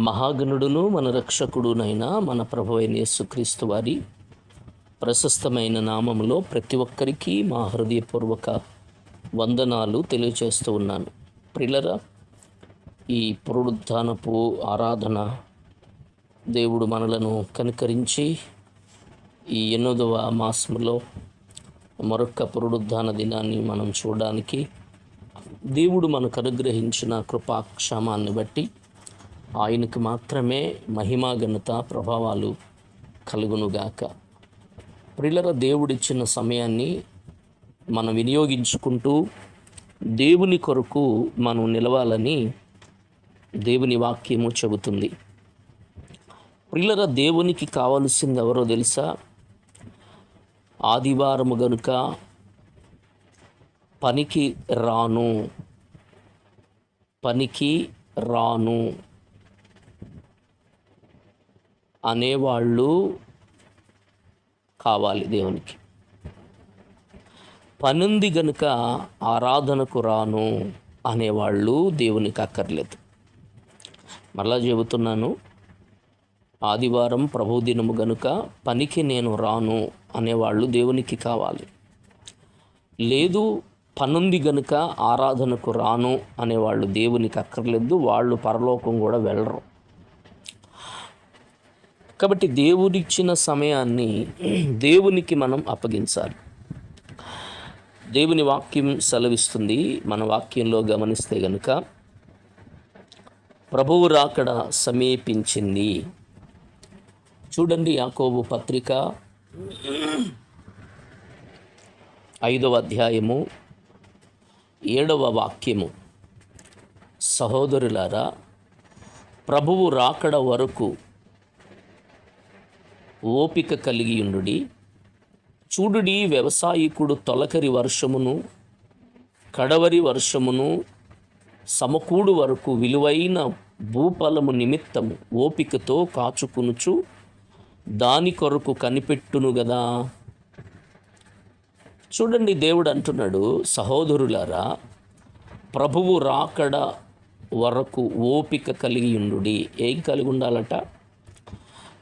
మహాగణుడును మన రక్షకుడునైన మన ప్రభు అయిన యేసుక్రీస్తు వారి ప్రశస్తమైన నామములో ప్రతి ఒక్కరికి మా హృదయపూర్వక వందనాలు తెలియజేస్తూ ఉన్నాను. ప్రిలరా ఈ పునరుద్ధానపు ఆరాధన దేవుడు మనలను కనికరించి ఈ ఎనిమిదవ మాసంలో మరొక పునరుద్ధాన దినాన్ని మనం చూడడానికి దేవుడు మనకు అనుగ్రహించిన కృపాక్షమాన్ని బట్టి ఆయనకు మాత్రమే మహిమా ఘనత ప్రభావాలు కలుగునుగాక. ప్రిలర దేవుడిచ్చిన సమయాన్ని మనం వినియోగించుకుంటూ దేవుని కొరకు మనం నిలవాలని దేవుని వాక్యము చెబుతుంది. ప్రిలర దేవునికి కావలసింది ఎవరో తెలుసా? ఆదివారము గనుక పనికి రాను పనికి రాను. అనేవాళ్ళు కావాలి దేవునికి. పనుంది గనుక ఆరాధనకు రాను అనేవాళ్ళు దేవునికి అక్కర్లేదు. మరలా చెబుతున్నాను ఆదివారం ప్రభుదినము గనుక పనికి నేను రాను అనేవాళ్ళు దేవునికి కావాలి. లేదు పనుంది గనుక ఆరాధనకు రాను అనేవాళ్ళు దేవునికి అక్కర్లేదు వాళ్ళు పరలోకం కూడా వెళ్ళరు. కాబట్టి దేవుడిచ్చిన సమయాన్ని దేవునికి మనం అప్పగించాలి. దేవుని వాక్యం సెలవిస్తుంది. మన వాక్యంలో గమనిస్తే గనుక ప్రభువు రాకడ సమీపించింది. చూడండి యాకోబు పత్రిక ఐదవ అధ్యాయము ఏడవ వాక్యము. సహోదరులారా ప్రభువు రాకడ వరకు ఓపిక కలిగియుండుడి చూడుడి వ్యవసాయకుడు తొలకరి వర్షమును కడవరి వర్షమును సమకూడు వరకు విలువైన భూఫలము నిమిత్తము ఓపికతో కాచుకునుచు దాని కొరకు కనిపెట్టును గదా. చూడండి దేవుడు అంటున్నాడు సహోదరులారా ప్రభువు రాకడ వరకు ఓపిక కలిగి ఉండుడి. ఏం కలిగి ఉండాలట?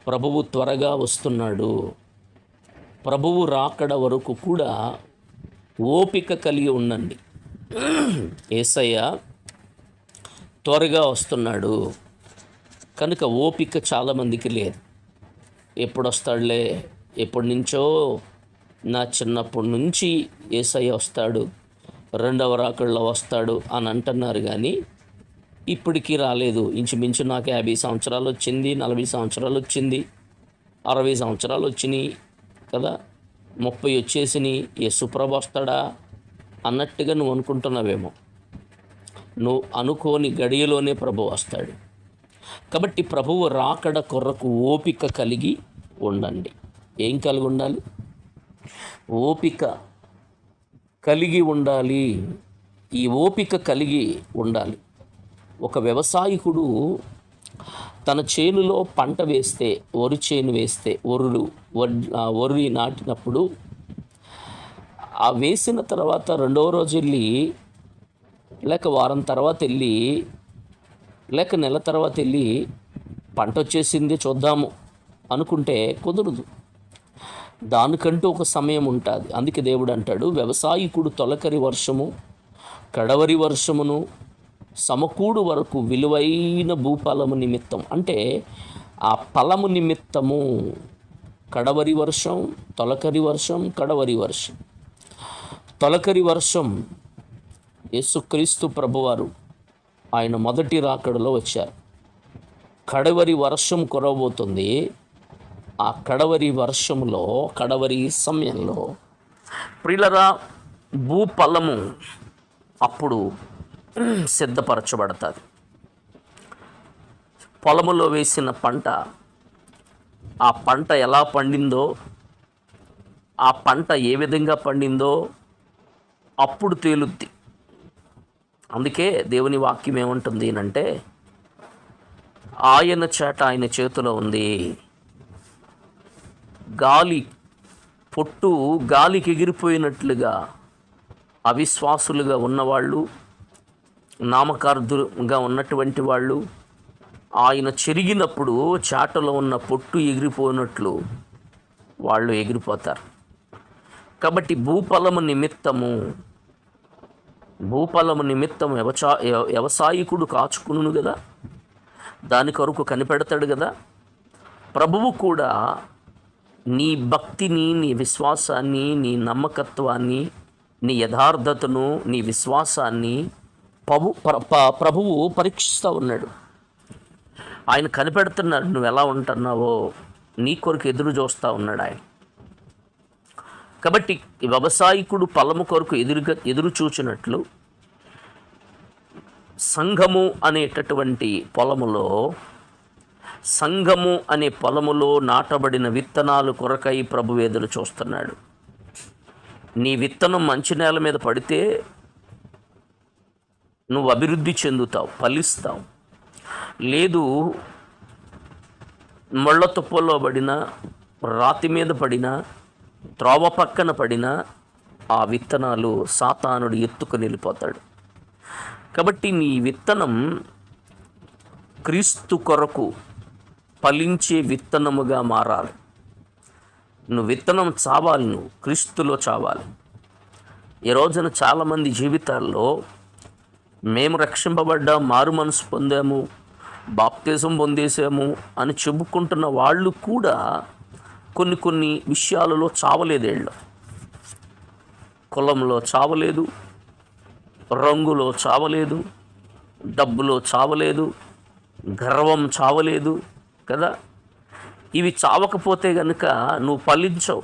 ప్రభువు త్వరగా వస్తున్నాడు. ప్రభువు రాకడ వరకు కూడా ఓపిక కలిగి ఉండండి. ఏసయ్య త్వరగా వస్తున్నాడు. కనుక ఓపిక చాలామందికి లేదు. ఎప్పుడు వస్తాడులే ఎప్పటి నుంచో నా చిన్నప్పటి నుంచి ఏసయ్య వస్తాడు. రెండవ రాకడలో వస్తాడు అని అంటున్నారు కానీ ఇప్పటికీ రాలేదు. ఇంచుమించు నాకు యాభై సంవత్సరాలు వచ్చింది నలభై సంవత్సరాలు వచ్చింది అరవై సంవత్సరాలు వచ్చినాయి కదా. ముప్పై వచ్చేసినాయి. యశుప్రభ వస్తాడా అన్నట్టుగా నువ్వు అనుకుంటున్నావేమో. నువ్వు అనుకోని గడియలోనే ప్రభు వస్తాడు. కాబట్టి ప్రభువు రాకడ కొరకు ఓపిక కలిగి ఉండండి. ఏం కలిగి ఉండాలి? ఓపిక కలిగి ఉండాలి. ఈ ఓపిక కలిగి ఉండాలి. ఒక వ్యవసాయకుడు తన చేనులో పంట వేస్తే వరి చేను వేస్తే వరులు వరి నాటినప్పుడు ఆ వేసిన తర్వాత రెండవ రోజు వెళ్ళి లేక వారం తర్వాత వెళ్ళి లేక నెల తర్వాత వెళ్ళి పంట వచ్చేసింది చూద్దాము అనుకుంటే కుదరదు. దానికంటూ ఒక సమయం ఉంటుంది. అందుకే దేవుడు అంటాడు వ్యవసాయకుడు తొలకరి వర్షము కడవరి వర్షమును సమకూడు వరకు విలువైన భూఫలము నిమిత్తం. అంటే ఆ ఫలము నిమిత్తము కడవరి వర్షం తొలకరి వర్షం కడవరి వర్షం. తొలకరి వర్షం యేసుక్రీస్తు ప్రభువారు ఆయన మొదటి రాకడలో వచ్చారు. కడవరి వర్షం కురవబోతుంది. ఆ కడవరి వర్షంలో కడవరి సమయంలో ప్రిలరా భూఫలము అప్పుడు సిద్ధపరచబడుతుంది. పొలములో వేసిన పంట ఆ పంట ఎలా పండిందో ఆ పంట ఏ విధంగా పండిందో అప్పుడు తేలుద్ది. అందుకే దేవుని వాక్యం ఏముంటుంది అంటే ఆయన చేట ఆయన చేతిలో ఉంది గాలి పొట్టు గాలికి ఎగిరిపోయినట్లుగా అవిశ్వాసులుగా ఉన్నవాళ్ళు నామకార్థులుగా ఉన్నటువంటి వాళ్ళు ఆయన చెరిగినప్పుడు చాటలో ఉన్న పొట్టు ఎగిరిపోయినట్లు వాళ్ళు ఎగిరిపోతారు. కాబట్టి భూఫలము నిమిత్తము భూఫలము నిమిత్తం వ్యవచా వ్యవసాయకుడు కాచుకును కదా దాని కొరకు కనిపెడతాడు కదా ప్రభువు కూడా నీ భక్తిని నీ విశ్వాసాన్ని నీ నమ్మకత్వాన్ని నీ యథార్థతను నీ విశ్వాసాన్ని ప్రభు ప్ర- ప- ప్రభువు పరీక్షిస్తూ ఉన్నాడు. ఆయన కనిపెడుతున్నాడు నువ్వు ఎలా ఉంటున్నావో? నీ కొరకు ఎదురు చూస్తూ ఉన్నాడు ఆయన. కాబట్టి వ్యవసాయకుడు పొలము కొరకు ఎదురుగా ఎదురు చూచినట్లు సంఘము అనేటటువంటి పొలములో సంఘము అనే పొలములో నాటబడిన విత్తనాలు కొరకై ప్రభు ఎదురు చూస్తున్నాడు. నీ విత్తనం మంచి నేల మీద పడితే నువ్వు అభివృద్ధి చెందుతావు ఫలిస్తావు. లేదు ముళ్ళ తుప్పల్లో పడిన రాతి మీద పడిన త్రోవ పక్కన పడిన ఆ విత్తనాలు సాతానుడు ఎత్తుకుని వెళ్ళిపోతాడు కాబట్టి నీ విత్తనం క్రీస్తు కొరకు ఫలించే విత్తనముగా మారాలి. నువ్వు విత్తనం చావాలి నువ్వు క్రీస్తులో చావాలి. ఈ రోజున చాలామంది జీవితాల్లో మేము రక్షింపబడ్డాం మారు మనసు పొందాము బాప్తిజం పొందేసాము అని చెప్పుకుంటున్న వాళ్ళు కూడా కొన్ని కొన్ని విషయాలలో చావలేదేళ్ళు. కులంలో చావలేదు రంగులో చావలేదు డబ్బులో చావలేదు గర్వం చావలేదు కదా? ఇవి చావకపోతే గనుక నువ్వు ఫలించవు.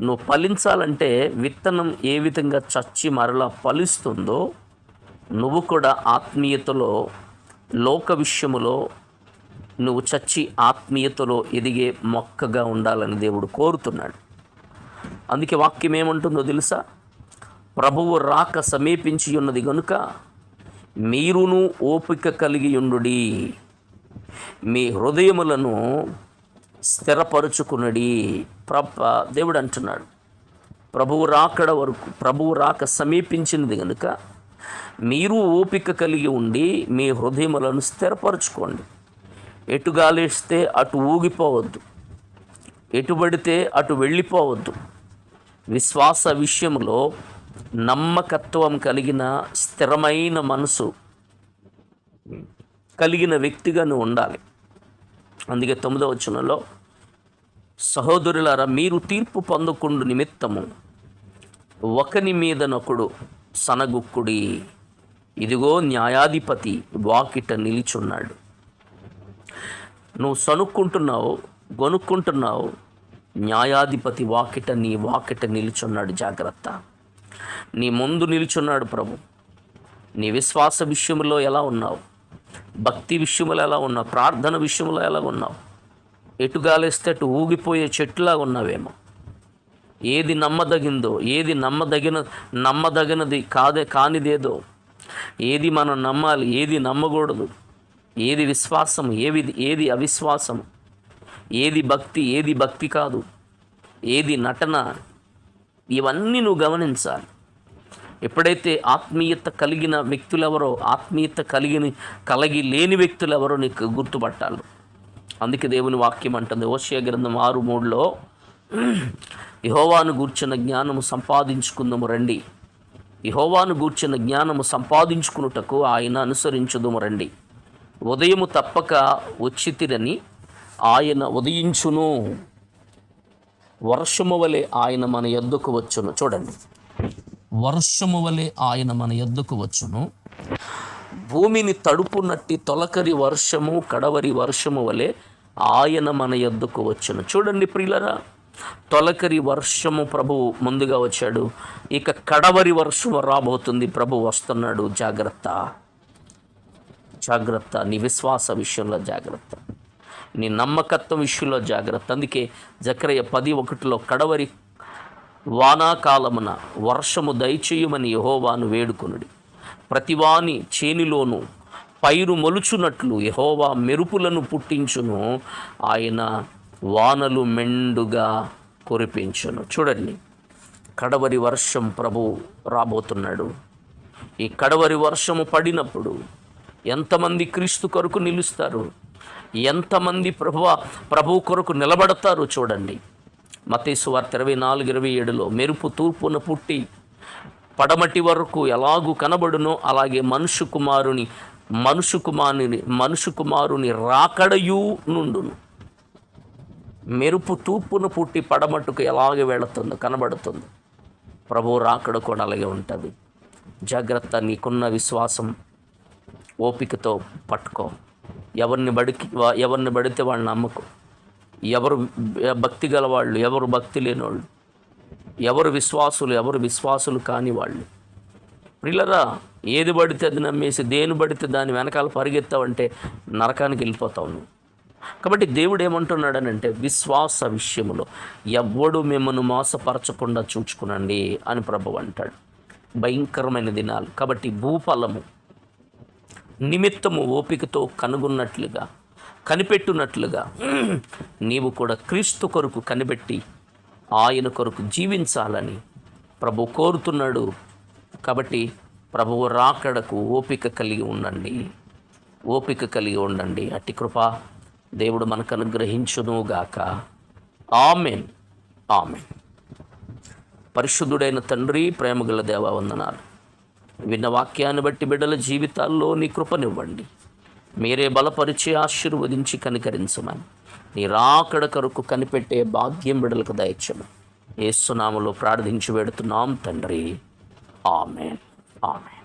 నువ్వు ఫలించాలంటే విత్తనం ఏ విధంగా చచ్చి మరలా ఫలిస్తుందో నువ్వు కూడా ఆత్మీయతలో లోక విషయములో నువ్వు చచ్చి ఆత్మీయతలో ఎదిగే మొక్కగా ఉండాలని దేవుడు కోరుతున్నాడు. అందుకే వాక్యం ఏమంటుందో తెలుసా? ప్రభువు రాక సమీపించి ఉన్నది గనుక మీరును ఓపిక కలిగి ఉండుడి. మీ హృదయములను స్థిరపరుచుకునడి. ప్ర దేవుడు అంటున్నాడు. ప్రభువు రాకడ వరకు ప్రభువు రాక సమీపించినది కనుక మీరు ఓపిక కలిగి ఉండి మీ హృదయములను స్థిరపరచుకోండి. ఎటు గాలేస్తే అటు ఊగిపోవద్దు. ఎటు పడితే అటు వెళ్ళిపోవద్దు. విశ్వాస విషయంలో నమ్మకత్వం కలిగిన స్థిరమైన మనసు కలిగిన వ్యక్తిగా నువ్వు ఉండాలి. అందుకే తొమ్మిదవ వచనంలో సహోదరులారా మీరు తీర్పు పొందకుండా నిమిత్తము ఒకని మీదనొకడు సనగుక్కుడి. ఇదిగో న్యాయాధిపతి వాకిట నిలిచున్నాడు. నువ్వు సనుక్కుంటున్నావు గొనుక్కుంటున్నావు న్యాయాధిపతి వాకిట నీ వాకిట నిలుచున్నాడు జాగ్రత్త. నీ ముందు నిలుచున్నాడు ప్రభు. నీ విశ్వాస విషయంలో ఎలా ఉన్నావు? భక్తి విషయంలో ఎలా ఉన్నావు? ప్రార్థన విషయంలో ఎలా ఉన్నావు? ఎటుగాలేస్తే అటు ఊగిపోయే చెట్టులాగా ఉన్నావేమో. ఏది నమ్మదగిందో ఏది నమ్మదగిన నమ్మదగినది కాదే కానిదేదో ఏది మనం నమ్మాలి ఏది నమ్మకూడదు ఏది విశ్వాసం ఏవి ఏది అవిశ్వాసం ఏది భక్తి ఏది భక్తి కాదు ఏది నటన ఇవన్నీ నువ్వు గమనించాలి. ఎప్పుడైతే ఆత్మీయత కలిగిన వ్యక్తులెవరో ఆత్మీయత కలిగిన కలిగి లేని వ్యక్తులెవరో నీకు గుర్తుపట్టాలి. అందుకే దేవుని వాక్యం అంటుంది ఓషియ గ్రంథం ఆరు మూడులో యహోవాను గూర్చిన జ్ఞానము సంపాదించుకుందము రండి. యహోవాను గూర్చిన జ్ఞానము సంపాదించుకున్నటకు ఆయన అనుసరించుదుము రండి. ఉదయము తప్పక వచ్చితిరని ఆయన ఉదయించును. వర్షము వలె ఆయన మన ఎద్దుకు వచ్చును. చూడండి. వర్షము వలె ఆయన మన ఎద్దుకు వచ్చును. భూమిని తడుపునట్టి తొలకరి వర్షము కడవరి వర్షము వలె ఆయన మన ఎద్దుకు వచ్చును. చూడండి ప్రియులరా. తొలకరి వర్షము ప్రభువు ముందుగా వచ్చాడు. ఇక కడవరి వర్షము రాబోతుంది. ప్రభు వస్తున్నాడు. జాగ్రత్త. జాగ్రత్త. నీ విశ్వాస విషయంలో జాగ్రత్త. నీ నమ్మకత్వం విషయంలో జాగ్రత్త. అందుకే జక్రయ్య పది ఒకటిలో కడవరి వానాకాలమున వర్షము దయచేయమని యహోవాను వేడుకొనుడి. ప్రతివాని చేనిలోనూ పైరు మొలుచున్నట్లు యహోవా మెరుపులను పుట్టించును. ఆయన వానలు మెండుగా కురిపించును. చూడండి. కడవరి వర్షం ప్రభు రాబోతున్నాడు. ఈ కడవరి వర్షము పడినప్పుడు ఎంతమంది క్రీస్తు కొరకు నిలుస్తారు? ఎంతమంది ప్రభువ ప్రభు కొరకు నిలబడతారు చూడండి. మతేసు వార్త ఇరవై నాలుగు ఇరవై ఏడులో మెరుపు తూర్పున పుట్టి పడమటి వరకు ఎలాగూ కనబడునో అలాగే మనుషు కుమారుని మనుషు కుమారుని మనుషు కుమారుని రాకడయు నుండును. మెరుపు తూర్పును పుట్టి పడమట్టుకు ఎలాగ వెళుతుందో కనబడుతుంది. ప్రభు రాకడ కూడా అలాగే ఉంటుంది. జాగ్రత్త నీకున్న విశ్వాసం ఓపికతో పట్టుకో. ఎవరిని బడికి వా- ఎవరిని బడితే వాళ్ళని నమ్మకు. ఎవరు భక్తి గల వాళ్ళు ఎవరు భక్తి లేని వాళ్ళు ఎవరు విశ్వాసులు ఎవరు విశ్వాసులు కాని వాళ్ళు. పిల్లరా ఏది పడితే అది నమ్మేసి దేని పడితే దాని వెనకాల పరిగెత్తావంటే నరకానికి వెళ్ళిపోతావు నువ్వు. కాబట్టి దేవుడు ఏమంటున్నాడనంటే విశ్వాస విషయములో ఎవ్వడు మిమ్మల్ని మోసపరచకుండా చూచుకునండి అని ప్రభు అంటాడు. భయంకరమైన దినాలు. కాబట్టి భూఫలము నిమిత్తము ఓపికతో కనుగొన్నట్లుగా కనిపెట్టునట్లుగా నీవు కూడా క్రీస్తు కొరకు కనిపెట్టి ఆయన కొరకు జీవించాలని ప్రభు కోరుతున్నాడు. కాబట్టి ప్రభువు రాకడకు ఓపిక కలిగి ఉండండి. ఓపిక కలిగి ఉండండి. అట్టి కృప దేవుడు మనకు అనుగ్రహించునుగాక ఆమెన్. ఆమెన్. పరిశుద్ధుడైన తండ్రి ప్రేమగల దేవా వందనాలు. విన్న వాక్యాన్ని బట్టి బిడ్డల జీవితాల్లో నీ కృపనివ్వండి. మీరే బలపరిచి ఆశీర్వదించి కనికరించమని. నీ రాకడ కొరకు కనిపెట్టే భాగ్యం బిడ్డలకు దయచమని ఏసునామలో ప్రార్థించి పెడుతున్నాం తండ్రి. ఆమె ఆమె